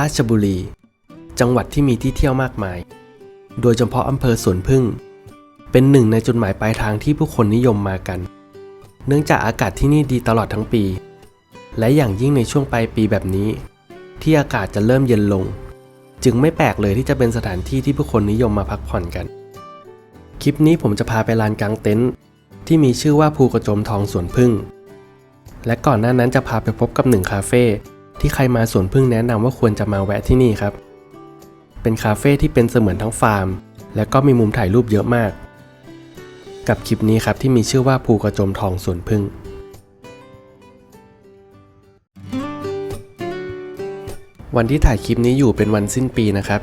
ราชบุรี จังหวัดที่มีที่เที่ยวมากมาย โดยเฉพาะอำเภอสวนพึ่ง เป็นหนึ่งในจุดหมายปลายทางที่ผู้คนนิยมมากัน เนื่องจากอากาศที่นี่ดีตลอดทั้งปี และอย่างยิ่งในช่วงปลายปีแบบนี้ ที่อากาศจะเริ่มเย็นลง จึงไม่แปลกเลยที่จะเป็นสถานที่ที่ผู้คนนิยมมาพักผ่อนกัน คลิปนี้ผมจะพาไปลานกลางเต็นท์ที่มีชื่อว่าภูกระโจมทองสวนพึ่ง และก่อนหน้านั้นจะพาไปพบกับหนึ่งคาเฟ่ ที่ใครมาสวนพึ่งแนะนำว่าควรจะมาแวะที่นี่ครับ เป็นคาเฟ่ที่เป็นเสมือนทั้งฟาร์ม และก็มีมุมถ่ายรูปเยอะมาก กับคลิปนี้ครับที่มีชื่อว่าภูกระโจมทองสวนพึ่งวันที่ถ่ายคลิปนี้อยู่เป็นวันสิ้นปีนะครับ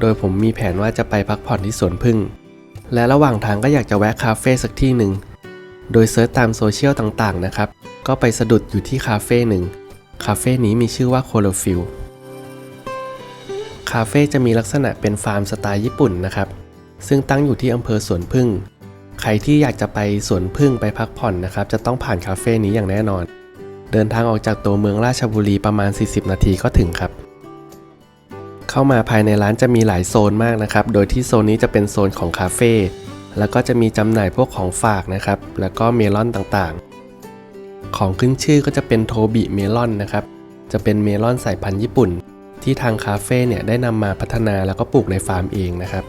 โดยผมมีแผนว่าจะไปพักผ่อนที่สวนพึ่ง และระหว่างทางก็อยากจะแวะคาเฟ่สักที่หนึ่ง โดยเซิร์ชตามโซเชียลต่างๆนะครับ ก็ไปสะดุดอยู่ที่คาเฟ่หนึ่ง คาเฟ่นี้มีชื่อว่าโคโลฟิลคาเฟ่จะมีลักษณะเป็นฟาร์มสไตล์ญี่ปุ่นนะครับ ซึ่งตั้งอยู่ที่อำเภอสวนพึ่ง ใครที่อยากจะไปสวนพึ่งไปพักผ่อนนะครับ จะต้องผ่านคาเฟ่นี้อย่างแน่นอน เดินทางออกจากตัวเมืองราชบุรีประมาณ 40 นาทีก็ถึงครับ เข้ามาภายในร้านจะมีหลายโซนมากนะครับ โดยที่โซนนี้จะเป็นโซนของคาเฟ่ แล้วก็จะมีจำหน่ายพวกของฝากนะครับ แล้วก็เมลอนต่างๆ ของขึ้นชื่อก็จะเป็นโทบิเมลอนนะครับ จะเป็นเมลอนสายพันธุ์ญี่ปุ่น ที่ทางคาเฟ่เนี่ยได้นำมาพัฒนาแล้วก็ปลูกในฟาร์มเองนะครับ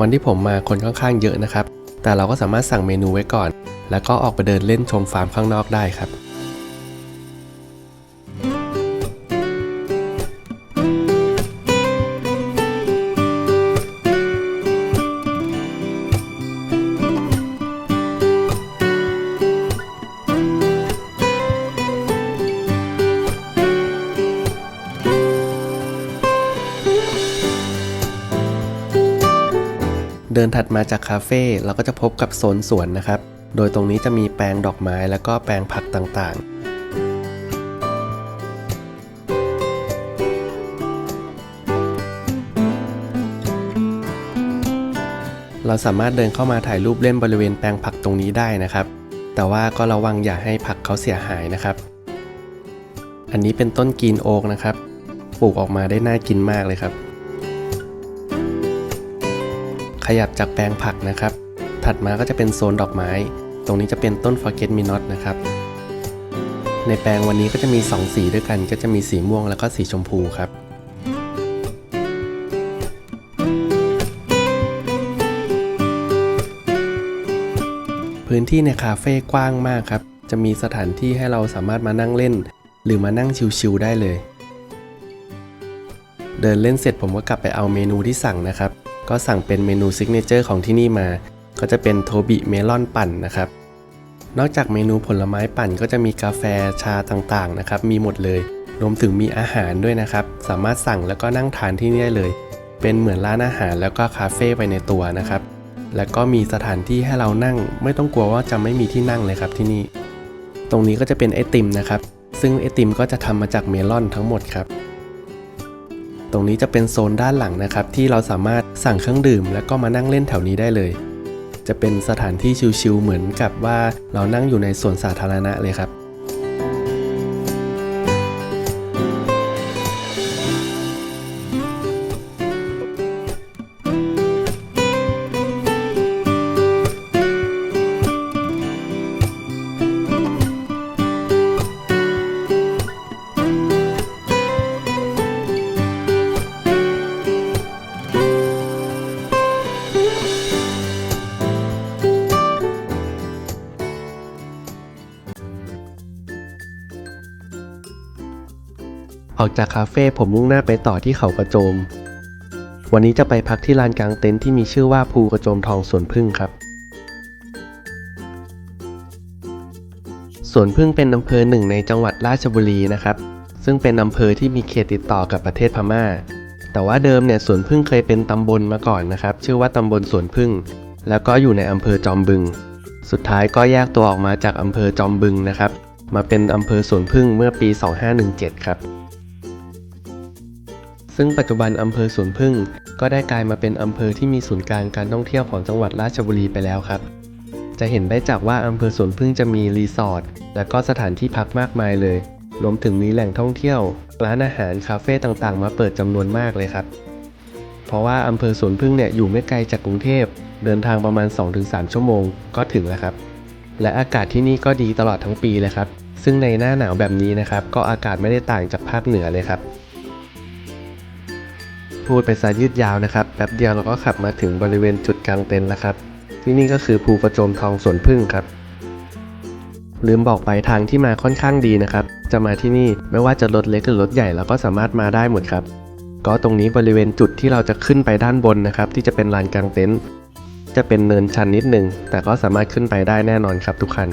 วันที่ผมมาคนค่อนข้างเยอะนะครับ แต่เราก็สามารถสั่งเมนูไว้ก่อน แล้วก็ออกไปเดินเล่นชมฟาร์มข้างนอกได้ครับ เดินถัดมาจากคาเฟ่เราก็จะพบกับโซนสวนนะครับ โดยตรงนี้จะมีแปลงดอกไม้แล้วก็แปลงผักต่างๆเราสามารถเดินเข้ามาถ่ายรูปเล่นบริเวณแปลงผักตรงนี้ได้นะครับ แต่ว่าก็ระวังอย่าให้ผักเขาเสียหายนะครับ อันนี้เป็นต้นกีนโอ๊กนะครับ ปลูกออกมาได้น่ากินมากเลยครับ ขยับจากแปลงผักนะครับ ถัดมาก็จะเป็นโซนดอกไม้ ตรงนี้จะเป็นต้นฟอร์เกตมินอตนะครับ ในแปลงวันนี้ก็จะมี 2 สีด้วยกัน ก็จะมีสีม่วงแล้วก็สีชมพูครับพื้นที่ในคาเฟ่กว้างมากครับ จะมีสถานที่ให้เราสามารถมานั่งเล่น หรือมานั่งชิลๆได้เลย เดินเล่นเสร็จผมก็กลับไปเอาเมนูที่สั่งนะครับ ก็สั่งเป็นเมนูซิกเนเจอร์ของที่นี่มา ก็จะเป็นโทบิเมลอนปั่นนะครับ นอกจากเมนูผลไม้ปั่นก็จะมีกาแฟชาต่างๆนะครับ มีหมดเลย รวมถึงมีอาหารด้วยนะครับ สามารถสั่งแล้วก็นั่งทานที่นี่ได้เลย เป็นเหมือนร้านอาหารแล้วก็คาเฟ่ไปในตัวนะครับ แล้วก็มีสถานที่ให้เรานั่ง ไม่ต้องกลัวว่าจะไม่มีที่นั่งเลยครับที่นี่ ตรงนี้ก็จะเป็นไอติมนะครับ ซึ่งไอติมก็จะทำมาจากเมลอนทั้งหมดครับ ตรงนี้จะเป็นโซนด้านหลังนะครับ ที่เราสามารถสั่งเครื่องดื่ม แล้วก็มานั่งเล่นแถวนี้ได้เลย จะเป็นสถานที่ชิลๆเหมือนกับว่าเรานั่งอยู่ในสวนสาธารณะเลยครับ อกจากคาเฟ่ผมมุ่งหน้าไปต่อที่เขากระโจม วันนี้จะไปพักที่ลานกลางเต็นท์ที่มีชื่อว่าภูกระโจมทองสวนพึ่งครับสวนพึ่งเป็นอำเภอหนึ่งในจังหวัดราชบุรีนะครับ ซึ่งเป็นอำเภอที่มีเขตติดต่อกับประเทศพม่า แต่ว่าเดิมเนี่ยสวนพึ่งเคยเป็นตำบลมาก่อนนะครับ ชื่อว่าตำบลสวนพึ่ง แล้วก็อยู่ในอำเภอจอมบึง สุดท้ายก็แยกตัวออกมาจากอำเภอจอมบึงนะครับ มาเป็นอำเภอสวนพึ่งเมื่อปี 2517 ครับ ซึ่งปัจจุบันอำเภอสวนพึ่ง ก็ได้กลายมาเป็นอำเภอที่มีศูนย์กลางการท่องเที่ยวของจังหวัดราชบุรีไปแล้วครับ จะเห็นได้จากว่าอำเภอสวนพึ่งจะมีรีสอร์ทและก็สถานที่พักมากมายเลย รวมถึงมีแหล่งท่องเที่ยว ร้านอาหารคาเฟ่ต่างๆ มาเปิดจำนวนมากเลยครับ เพราะว่าอำเภอสวนพึ่งเนี่ยอยู่ไม่ไกลจากกรุงเทพ เดินทางประมาณ 2-3 ชั่วโมงก็ถึงแล้วครับ และอากาศที่นี่ก็ดีตลอดทั้งปีเลยครับ ซึ่งในหน้าหนาวแบบนี้นะครับ ก็อากาศไม่ได้ต่างจากภาคเหนือเลยครับ พูดไปซะยืดยาวนะครับแป๊บเดียวเราก็ขับมาถึงบริเวณจุดกลางเต็นท์แล้วครับ ที่นี่ก็คือภูกระโจมทองสวนพึ่งครับลืมบอกไปทางที่มาค่อนข้างดีนะครับ จะมาที่นี่ไม่ว่าจะรถเล็กหรือรถใหญ่เราก็สามารถมาได้หมดครับ ก็ตรงนี้บริเวณจุดที่เราจะขึ้นไปด้านบนนะครับ ที่จะเป็นลานกลางเต็นท์จะเป็นเนินชันนิดหนึ่งแต่ก็สามารถขึ้นไปได้แน่นอนครับทุกคัน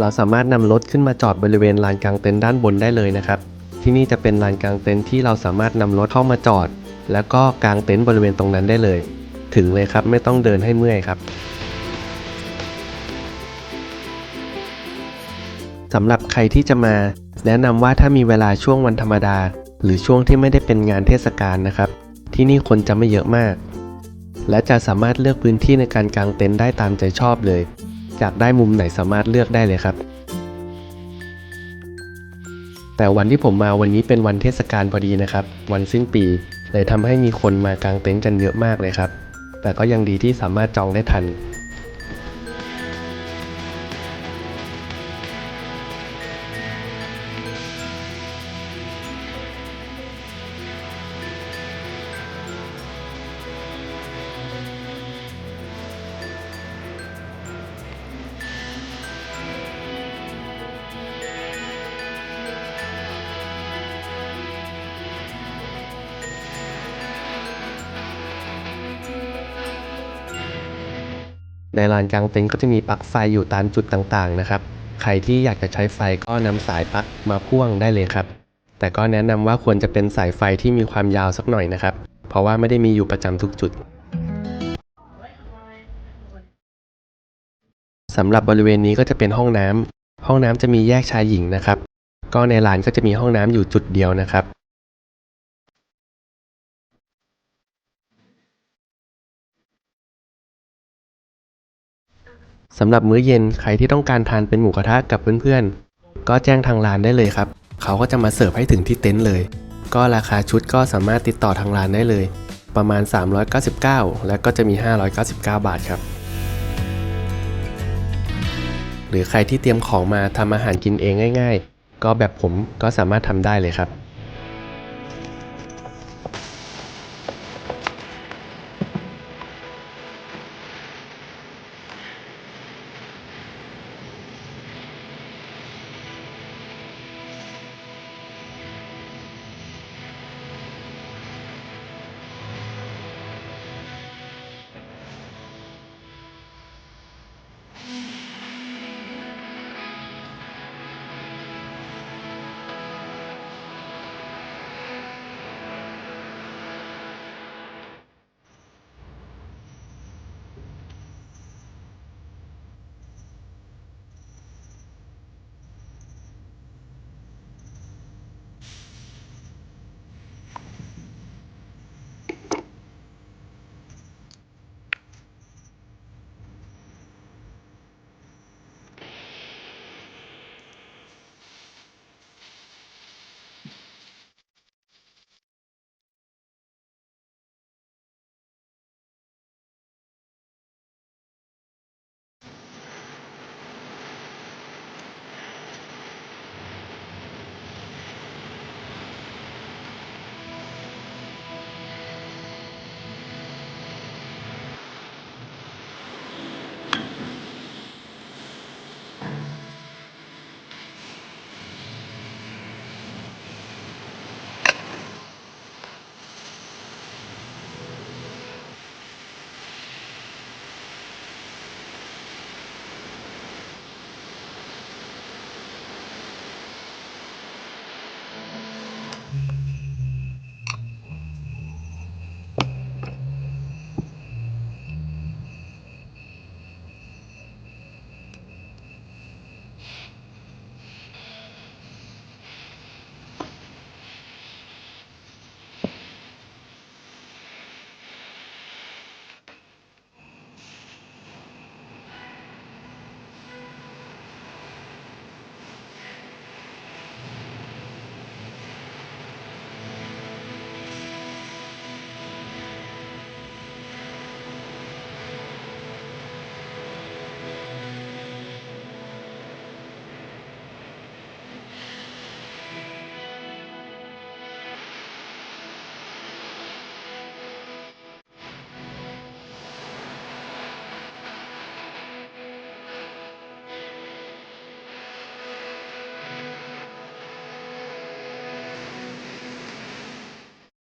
เราสามารถนำรถขึ้นมาจอดบริเวณลานกลางเต็นท์ด้านบนได้เลยนะครับ ที่นี่จะเป็นลานกลางเต็นท์ที่เราสามารถนำรถเข้ามาจอด แล้วก็กางเต็นท์บริเวณตรงนั้นได้เลย ถึงเลยครับไม่ต้องเดินให้เมื่อยครับสำหรับใครที่จะมา แนะนำว่าถ้ามีเวลาช่วงวันธรรมดา หรือช่วงที่ไม่ได้เป็นงานเทศกาลนะครับ ที่นี่คนจะไม่เยอะมาก และจะสามารถเลือกพื้นที่ในการกางเต็นท์ได้ตามใจชอบเลย อยากได้มุมไหนสามารถเลือกได้เลยครับ แต่วันที่ผมมาวันนี้เป็นวันเทศกาลพอดีนะครับ วันสิ้นปี เลยทำให้มีคนมากางเต็นท์กันเยอะมากเลยครับ แต่ก็ยังดีที่สามารถจองได้ทัน ในลานกลางเต็นท์ก็จะมีปลั๊กไฟอยู่ตามจุดต่างๆนะครับ ใครที่อยากจะใช้ไฟก็นำสายปลั๊กมาพ่วงได้เลยครับ แต่ก็แนะนำว่าควรจะเป็นสายไฟที่มีความยาวสักหน่อยนะครับ เพราะว่าไม่ได้มีอยู่ประจำทุกจุดสำหรับบริเวณนี้ก็จะเป็นห้องน้ำห้องน้ำจะมีแยกชายหญิงนะครับ ก็ในลานก็จะมีห้องน้ำอยู่จุดเดียวนะครับ สำหรับมื้อเย็นใครที่ต้องการทานเป็นหมูกระทะกับเพื่อนๆ ก็แจ้งทางร้านได้เลยครับ เขาก็จะมาเสิร์ฟให้ถึงที่เต็นท์เลย ก็ราคาชุดก็สามารถติดต่อทางร้านได้เลย ประมาณ 399 และก็จะมี 599 บาทครับ หรือใครที่เตรียมของมาทำอาหารกินเองง่าย ๆ ก็แบบผมก็สามารถทำได้เลยครับ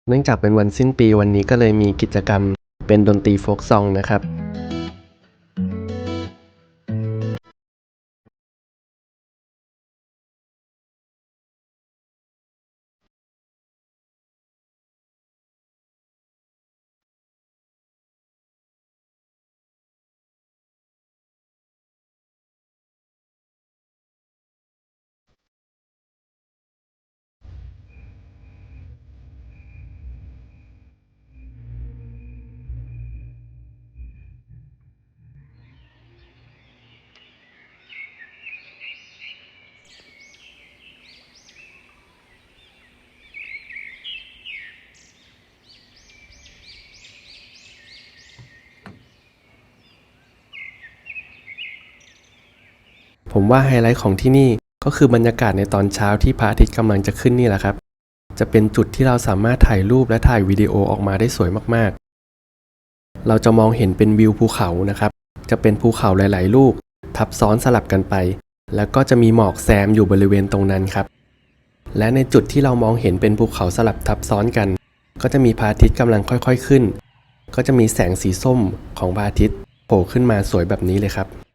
เนื่องจากเป็นวันสิ้นปีวันนี้ก็เลยมีกิจกรรมเป็นดนตรีโฟกซองนะครับ ผมว่าไฮไลท์ของที่นี่ก็คือบรรยากาศในตอนเช้าที่พระอาทิตย์กำลังจะขึ้นนี่แหละครับ จะเป็นจุดที่เราสามารถถ่ายรูปและถ่ายวิดีโอออกมาได้สวยมากๆ เราจะมองเห็นเป็นวิวภูเขานะครับ จะเป็นภูเขาหลายๆ ลูก ทับซ้อนสลับกันไป แล้วก็จะมีหมอกแซมอยู่บริเวณตรงนั้นครับ และในจุดที่เรามองเห็นเป็นภูเขาสลับทับซ้อนกัน ก็จะมีพระอาทิตย์กำลังค่อยๆขึ้น ก็จะมีแสงสีส้มของพระอาทิตย์โผล่ขึ้นมาสวยแบบนี้เลยครับ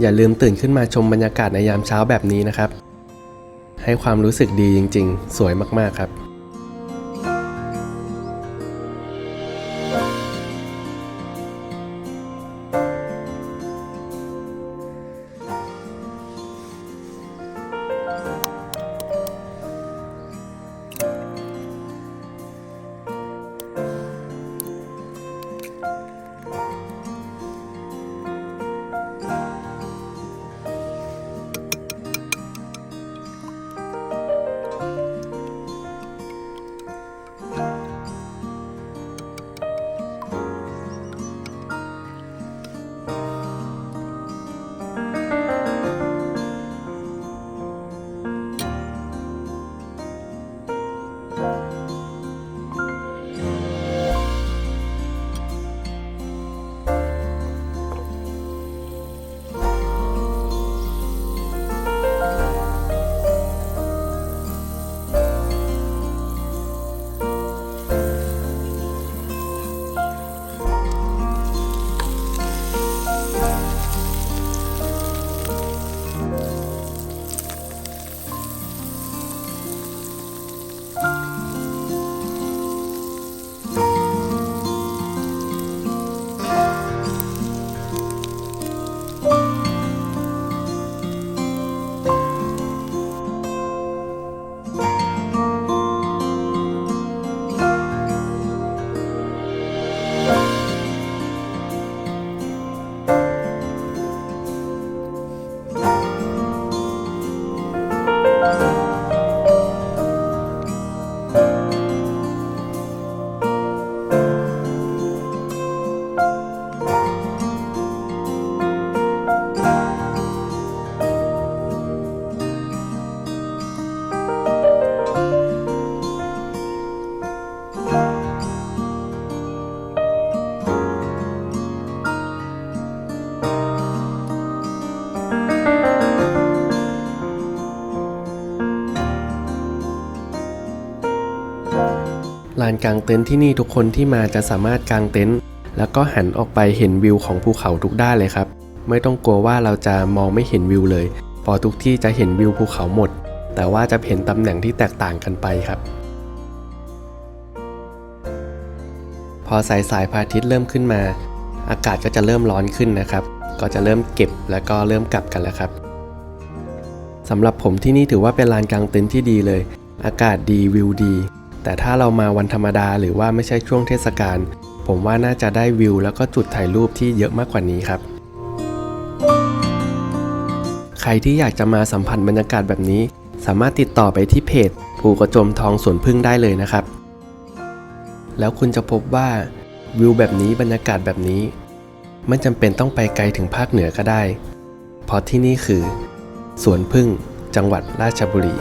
อย่าลืมตื่นขึ้นมาชมบรรยากาศในยามเช้าแบบนี้นะครับ ให้ความรู้สึกดีจริง ๆ สวยมากๆครับ ต็นท์ที่นี่ทุกคนที่มาจะสามารถกางเต็นท์แล้วก็หันออกไปเห็นวิวของภูเขาทุกด้านเลยครับ ไม่ต้องกลัวว่าเราจะมองไม่เห็นวิวเลยเพอทุกที่จะเห็นวิวภูเขาหมด แต่ว่าจะเห็นตำแหน่งที่แตกต่างกันไปครับ พอสายสายพระอาทิตย์เริ่มขึ้นมา อากาศก็จะเริ่มร้อนขึ้นนะครับ ก็จะเริ่มเก็บแล้วก็เริ่มกลับกันแล้วครับสำหรับผมที่นี่ถือว่าเป็นลานกลางเต็นท์ที่ดีเลย อากาศดีวิวดี แต่ถ้าเรามาวันธรรมดาหรือว่าไม่ใช่ช่วงเทศกาลผมว่าน่าจะได้วิว แล้วก็จุดถ่ายรูปที่เยอะมากกว่านี้ครับ ใครที่อยากจะมาสัมผัสบรรยากาศแบบนี้ สามารถติดต่อไปที่เพจ ภูกระโจมทองสวนพึ่งได้เลยนะครับ แล้วคุณจะพบว่าวิวแบบนี้บรรยากาศแบบนี้ ไม่จำเป็นต้องไปไกลถึงภาคเหนือก็ได้ เพราะที่นี่คือ สวนพึ่งจังหวัดราชบุรี